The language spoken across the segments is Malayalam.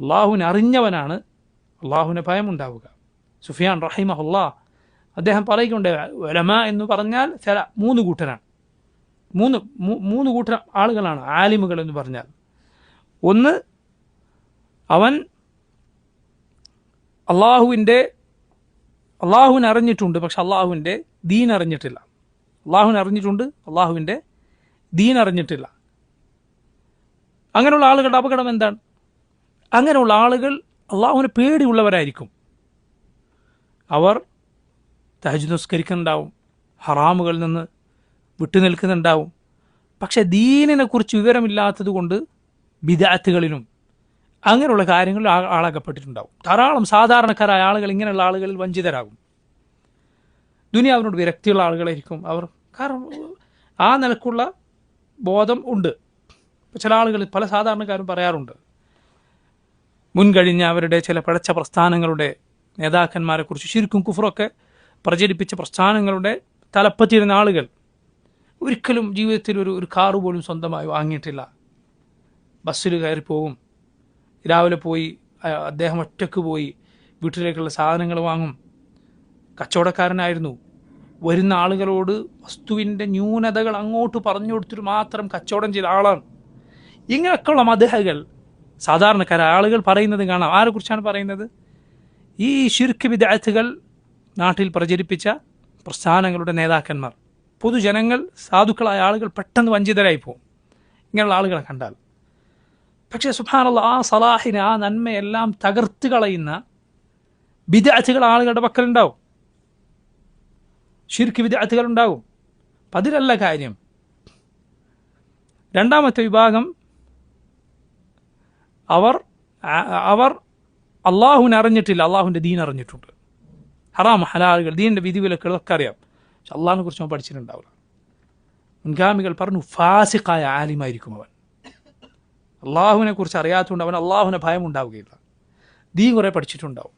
അള്ളാഹുവിനെ അറിഞ്ഞവനാണ് അള്ളാഹുവിനെ ഭയമുണ്ടാവുക. സുഫിയാൻ റഹിമഹുല്ലാ അദ്ദേഹം പറയുന്നുണ്ട് വലമ എന്ന് പറഞ്ഞാൽ ചില മൂന്ന് കൂട്ടരാണ്. മൂന്ന് മൂന്ന് കൂട്ടർ ആളുകളാണ് ആലിമുകൾ എന്ന് പറഞ്ഞാൽ. ഒന്ന് അവൻ അള്ളാഹുവിന്റെ അള്ളാഹുവിനെ അറിഞ്ഞിട്ടുണ്ട് പക്ഷെ അള്ളാഹുവിന്റെ ദീൻ അറിഞ്ഞിട്ടില്ല. അള്ളാഹുവിനെ അറിഞ്ഞിട്ടുണ്ട് അള്ളാഹുവിന്റെ ദീൻ അറിഞ്ഞിട്ടില്ല. അങ്ങനെയുള്ള ആളുകളുടെ അപകടം എന്താണ്? അങ്ങനെയുള്ള ആളുകൾ അള്ളാഹുവിനെ പേടിയുള്ളവരായിരിക്കും. അവർ തഹജ് നിസ്കരിക്കുന്നുണ്ടാവും ഹറാമുകളിൽ നിന്ന് വിട്ടുനിൽക്കുന്നുണ്ടാവും പക്ഷെ ദീനിനെക്കുറിച്ച് വിവരമില്ലാത്തത് കൊണ്ട് വിദ്യാർത്ഥികളിലും അങ്ങനെയുള്ള കാര്യങ്ങളിൽ ആ- ആളകപ്പെട്ടിട്ടുണ്ടാവും ധാരാളം സാധാരണക്കാരായ ആളുകൾ ഇങ്ങനെയുള്ള ആളുകളിൽ വഞ്ചിതരാകും. ദുനിയാവിനോട് വിരക്തിയുള്ള ആളുകളായിരിക്കും അവർ. കാരണം ആ നിലക്കുള്ള ബോധം ഉണ്ട്. ചില ആളുകൾ പല സാധാരണക്കാരും പറയാറുണ്ട്. മുൻകഴിഞ്ഞ അവരുടെ ചില പിഴച്ച പ്രസ്ഥാനങ്ങളുടെ നേതാക്കന്മാരെ കുറിച്ച് ശരിക്കും കുഫറൊക്കെ പ്രചരിപ്പിച്ച പ്രസ്ഥാനങ്ങളുടെ തലപ്പത്തിരുന്ന ആളുകൾ ഒരിക്കലും ജീവിതത്തിൽ ഒരു ഒരു കാറ് പോലും സ്വന്തമായി വാങ്ങിയിട്ടില്ല. ബസ്സിൽ കയറി പോകും രാവിലെ പോയി അദ്ദേഹം ഒറ്റയ്ക്ക് പോയി വീട്ടിലേക്കുള്ള സാധനങ്ങൾ വാങ്ങും. കച്ചവടക്കാരനായിരുന്നു. വരുന്ന ആളുകളോട് വസ്തുവിന്റെ ന്യൂനതകൾ അങ്ങോട്ട് പറഞ്ഞു കൊടുത്തിട്ട് മാത്രം കച്ചവടം ചെയ്ത ആളാണ്. ഇങ്ങനെയൊക്കെയുള്ള മതഹകൾ സാധാരണക്കാരായ ആളുകൾ പറയുന്നത് കാണാം. ആരെക്കുറിച്ചാണ് പറയുന്നത്? ഈ ശിർക്ക് വിദ്യാർത്ഥികൾ നാട്ടിൽ പ്രചരിപ്പിച്ച പ്രസ്ഥാനങ്ങളുടെ നേതാക്കന്മാർ. പൊതുജനങ്ങൾ സാധുക്കളായ ആളുകൾ പെട്ടെന്ന് വഞ്ചിതരായി പോകും ഇങ്ങനെയുള്ള ആളുകളെ കണ്ടാൽ. പക്ഷേ സുഭാനുള്ള ആ സലാഹിനെ ആ നന്മയെല്ലാം തകർത്ത് കളയുന്ന വിദ്യാർത്ഥികൾ ആളുകളുടെ പക്കലുണ്ടാവും. ശിർക്ക് വിദ്യാർത്ഥികളുണ്ടാവും അപ്പം അതിലല്ല കാര്യം. രണ്ടാമത്തെ വിഭാഗം അവർ അവർ അള്ളാഹുവിനെ അറിഞ്ഞിട്ടില്ല അള്ളാഹുവിന്റെ ദീൻ അറിഞ്ഞിട്ടുണ്ട് ഹറാം ഹലാലുകൾ ദീനിന്റെ വിധിവിലക്കുകളൊക്കെ അറിയാം. പക്ഷെ അള്ളാഹിനെ കുറിച്ച് അവൻ പഠിച്ചിട്ടുണ്ടാവില്ല. മുൻഗാമികൾ പറഞ്ഞു ഫാസിഖായ ആലിമായിരിക്കും അവൻ. അള്ളാഹുവിനെ കുറിച്ച് അറിയാത്തതുകൊണ്ട് അവൻ അള്ളാഹുവിനെ ഭയം ഉണ്ടാവുകയില്ല ദീൻ കുറെ പഠിച്ചിട്ടുണ്ടാവും.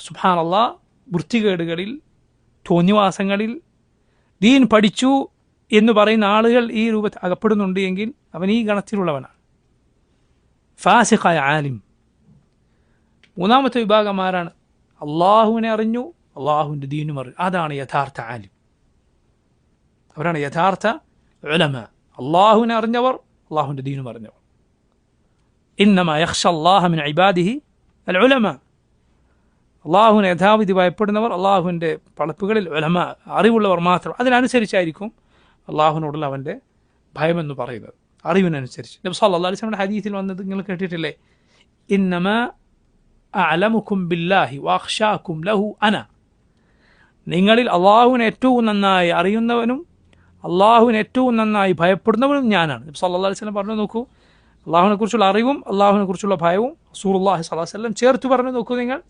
സുഹാൻ അള്ളാ വൃത്തികേടുകളിൽ തോന്നിവാസങ്ങളിൽ ദീൻ പഠിച്ചു എന്ന് പറയുന്ന ആളുകൾ ഈ രൂപത്തിൽ അകപ്പെടുന്നുണ്ട് എങ്കിൽ അവൻ ഈ ഗണത്തിലുള്ളവനാണ്. ഫാസിഖായ ആലിം. മൂന്നാമത്തെ വിഭാഗം ആരാണ്? അള്ളാഹുവിനെ അറിഞ്ഞു അള്ളാഹുവിന്റെ ദീനും അറിഞ്ഞു. അതാണ് യഥാർത്ഥ ആലിം. അവരാണ് യഥാർത്ഥ ഉലമ. അള്ളാഹുവിനെ അറിഞ്ഞവർ അള്ളാഹുവിന്റെ ദീനും അറിഞ്ഞവർ. ഇന്നമ യക്ഷ അള്ളാഹ മിൻ ഇബാദിഹി അൽ ഉലമ അള്ളാഹുവിനെ യഥാവിധി ഭയപ്പെടുന്നവർ അള്ളാഹുവിന്റെ പളപ്പുകളിൽ ഉലമ അറിവുള്ളവർ മാത്രം. അതിനനുസരിച്ചായിരിക്കും അള്ളാഹുവിനോടുള്ള അവന്റെ ഭയമെന്ന് പറയുന്നത്. അറിവിനനുസരിച്ച്. നബി സല്ലല്ലാഹു അലൈഹി വസല്ലമയുടെ ഹദീസിൽ വന്നത് നിങ്ങൾ കേട്ടിട്ടില്ലേ? ഇന്നമ അലമുഖും ബില്ലാഹി വാഖ്ഷാക്കും ലഹു അന. നിങ്ങളിൽ അള്ളാഹുവിനെ ഏറ്റവും നന്നായി അറിയുന്നവനും അള്ളാഹുവിന് ഏറ്റവും നന്നായി ഭയപ്പെടുന്നവനും ഞാനാണ്. നബി സല്ലല്ലാഹു അലൈഹി സ്വലം പറഞ്ഞു നോക്കൂ. അള്ളാഹുവിനെ കുറിച്ചുള്ള അറിവും അള്ളാഹുവിനെ കുറിച്ചുള്ള ഭയവും സൂറുല്ലാഹി സ്വലാഹു വസല്ലം ചേർത്ത് പറഞ്ഞു നോക്കൂ നിങ്ങൾ.